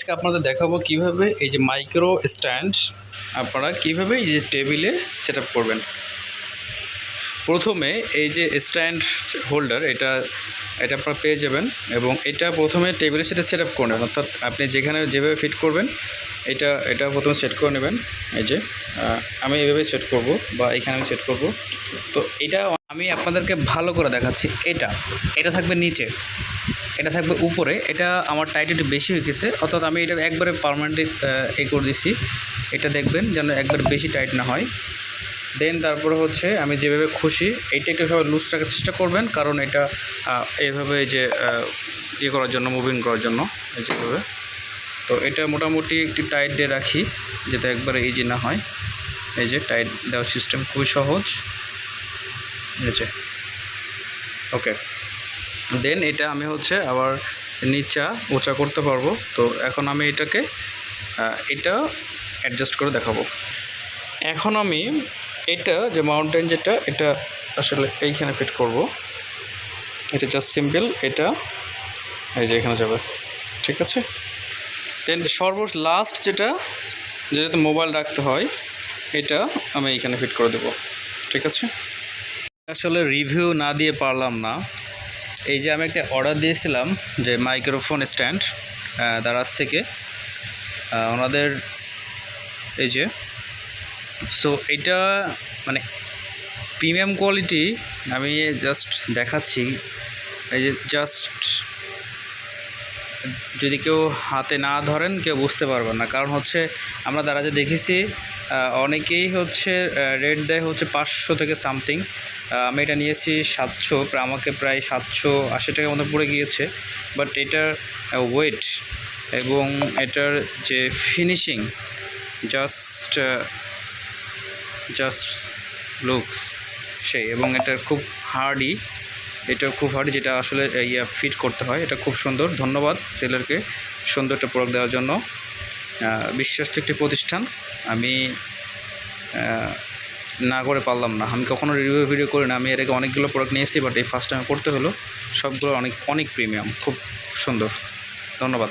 আজকে আপনাদের দেখাবো কীভাবে এই যে মাইক্রো স্ট্যান্ড আপনারা কীভাবে এই যে টেবিলে সেট করবেন। প্রথমে এই যে স্ট্যান্ড হোল্ডার এটা এটা আপনারা পেয়ে যাবেন এবং এটা প্রথমে টেবিলের সাথে সেট আপ করে নেবেন। অর্থাৎ আপনি যেখানে যেভাবে ফিট করবেন, এটা এটা প্রথমে সেট করে নেবেন। এই যে আমি এভাবে সেট করব বা এখানে আমি সেট করব। তো এটা আমি আপনাদেরকে ভালো করে দেখাচ্ছি। এটা এটা থাকবে নিচে। এটা থাকবে উপরে। এটা আমার টাইট একটু বেশি হয়ে গেছে। অর্থাৎ আমি এটা একবারে পারমানেন্টলি এ করে দিচ্ছি এটা দেখবেন যেন একবার বেশি টাইট না হয়। দেন তারপরে হচ্ছে আমি যেভাবে খুশি এইটা একটু সবাই লুজ রাখার চেষ্টা করবেন। কারণ এটা এইভাবে এই যে ইয়ে করার জন্য মুভিং করার জন্য, এই যেভাবে তো এটা মোটামুটি একটু টাইট দিয়ে রাখি, যাতে একবারে ইজি না হয়। এই যে টাইট দেওয়ার সিস্টেম খুবই সহজ। এই যে। ওকে দেন এটা আমি হচ্ছে আবার নিচা উঁচা করতে পারব। তো এখন আমি এটাকে এটা অ্যাডজাস্ট করে দেখাবো। এখন আমি এটা যে মাউন্টেন যেটা, এটা আসলে এইখানে ফিট করব। এটা জাস্ট সিম্পল এটা এই যে এখানে যাবে। ঠিক আছে? দেন সর্ব লাস্ট যেটা, যেটাতে মোবাইল রাখতে হয়, এটা আমি এইখানে ফিট করে দেবো। ঠিক আছে? আসলে রিভিউ না দিয়ে পারলাম না। এই যে আমি একটা অর্ডার দিয়েছিলাম যে মাইক্রোফোন স্ট্যান্ড দারাজ থেকে। ওনাদের এই যে সো এটা মানে প্রিমিয়াম কোয়ালিটি আমি জাস্ট দেখাচ্ছি। এই যে জাস্ট যদি কেউ হাতে না ধরেন, কেউ বুঝতে পারবেন না। কারণ হচ্ছে আমরা দারাজে দেখেছি অনেকেই হচ্ছে রেট দেয় হচ্ছে পাঁচশো থেকে সামথিং আমি এটা নিয়েছি সাতশো প্রায় আমাকে প্রায় সাতশো আশি টাকার মতো পড়ে গিয়েছে। বাট এটার ওয়েট এবং এটার যে ফিনিশিং জাস্ট জাস্ট লুকস সেই এবং এটা খুব হার্ডই এটা খুব হার্ড যেটা আসলে ইয়া ফিট করতে হয়। এটা খুব সুন্দর। ধন্যবাদ সেলারকে সুন্দর একটা প্রোডাক্ট দেওয়ার জন্য। বিশ্বস্ত একটি প্রতিষ্ঠান। আমি না করে পারলাম না। আমি কখনো রিভিউ ভিডিও করি না। আমি এর আগে অনেকগুলো প্রোডাক্ট নিয়েছি বাট এই ফার্স্ট টাইম করতে হলো। সবগুলো অনেক অনেক প্রিমিয়াম খুব সুন্দর। ধন্যবাদ।